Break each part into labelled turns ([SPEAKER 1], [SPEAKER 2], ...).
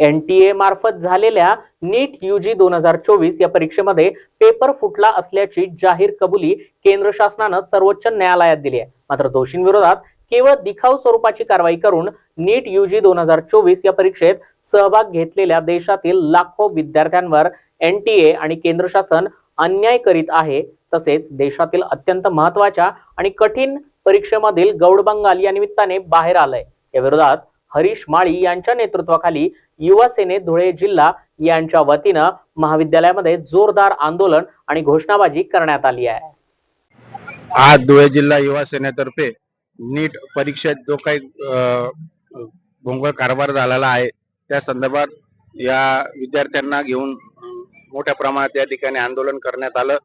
[SPEAKER 1] N T A मार्फत झालेल्या नीट UG दोन हजार चोवीस या परीक्षेमध्ये पेपर फुटला असल्याची जाहीर कबुली केंद्र शासनानं सर्वोच्च न्यायालयात दिली आहे. मात्र दोषींविरोधात केवळ दिखाऊ स्वरूपाची कारवाई करून नीट युजी दोन हजार चोवीस या परीक्षेत सहभाग घेतलेल्या देशातील लाखो विद्यार्थ्यांवर एनटीए आणि केंद्र शासन अन्याय करीत आहे. तसेच देशातील अत्यंत महत्त्वाच्या आणि कठीण परीक्षेमधील गौडबंगाल या निमित्ताने बाहेर आलंय. या विरोधात हरीश माळी यांच्या नेतृत्वाखाली युवा सेने धुळे जिल्हा यांच्या वतीनं महाविद्यालयामध्ये जोरदार आंदोलन आणि घोषणाबाजी करण्यात आली आहे.
[SPEAKER 2] आज धुळे जिल्हा युवा सेनेतर्फे नीट परीक्षेत जो काही भोंगळ कारभार झालेला आहे त्या संदर्भात या विद्यार्थ्यांना घेऊन मोठ्या प्रमाणात या ठिकाणी आंदोलन करण्यात आलं.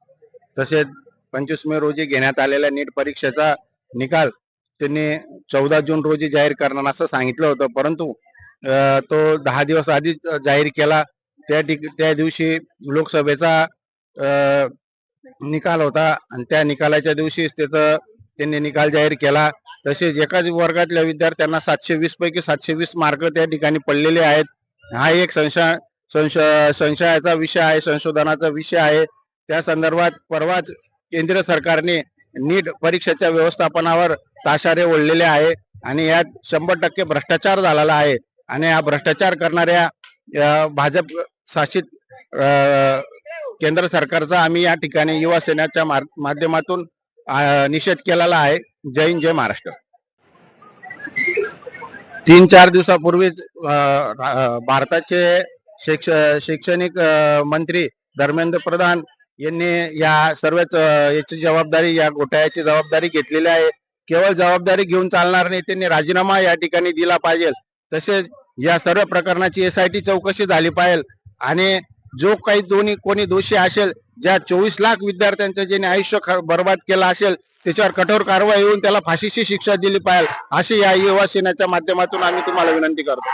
[SPEAKER 2] तसेच पंचवीस मे रोजी घेण्यात आलेल्या नीट परीक्षेचा निकाल त्यांनी चौदा जून रोजी जाहीर करणार असं सांगितलं होतं. परंतु तो दहा दिवस आधीच जाहीर केला. त्या ठिक त्या दिवशी लोकसभेचा निकाल होता आणि त्या निकालाच्या दिवशीच त्याचं त्यांनी निकाल जाहीर केला. तसेच एकाच वर्गातल्या विद्यार्थ्यांना सातशे वीस पैकी सातशे वीस मार्क त्या ठिकाणी पडलेले आहेत. हा एक संशय संशय संशयाचा विषय आहे संशोधनाचा विषय आहे. त्या संदर्भात परवाच केंद्र सरकारने नीट परीक्षेच्या व्यवस्थापनावर ताशारे ओढलेले आहे आणि यात शंभर टक्के भ्रष्टाचार झालेला आहे. आणि हा भ्रष्टाचार करणाऱ्या भाजप शासित केंद्र सरकारचा आम्ही या ठिकाणी युवा सेनेच्या माध्यमातून निषेध केलेला आहे. जय हिंद जय महाराष्ट्र. तीन चार दिवसापूर्वीच भारताचे शिक्ष शैक्षणिक मंत्री धर्मेंद्र प्रधान यांनी या सर्वच याची जबाबदारी या घोटाळ्याची जबाबदारी घेतलेली आहे. केवळ जबाबदारी घेऊन चालणार नाही त्यांनी राजीनामा या ठिकाणी दिला पाहिजे. तसेच या सर्व प्रकरणाची एस आय टी चौकशी झाली पाहिजे. आणि जो काही दोन्ही कोणी दोषी असेल ज्या चोवीस लाख विद्यार्थ्यांचं ज्यांनी आयुष्य बर्बाद केलं असेल त्याच्यावर कठोर कारवाई होऊन त्याला फाशीची शिक्षा दिली पाहिजे. अशी या युवा सेनेच्या माध्यमातून आम्ही तुम्हाला विनंती करतो.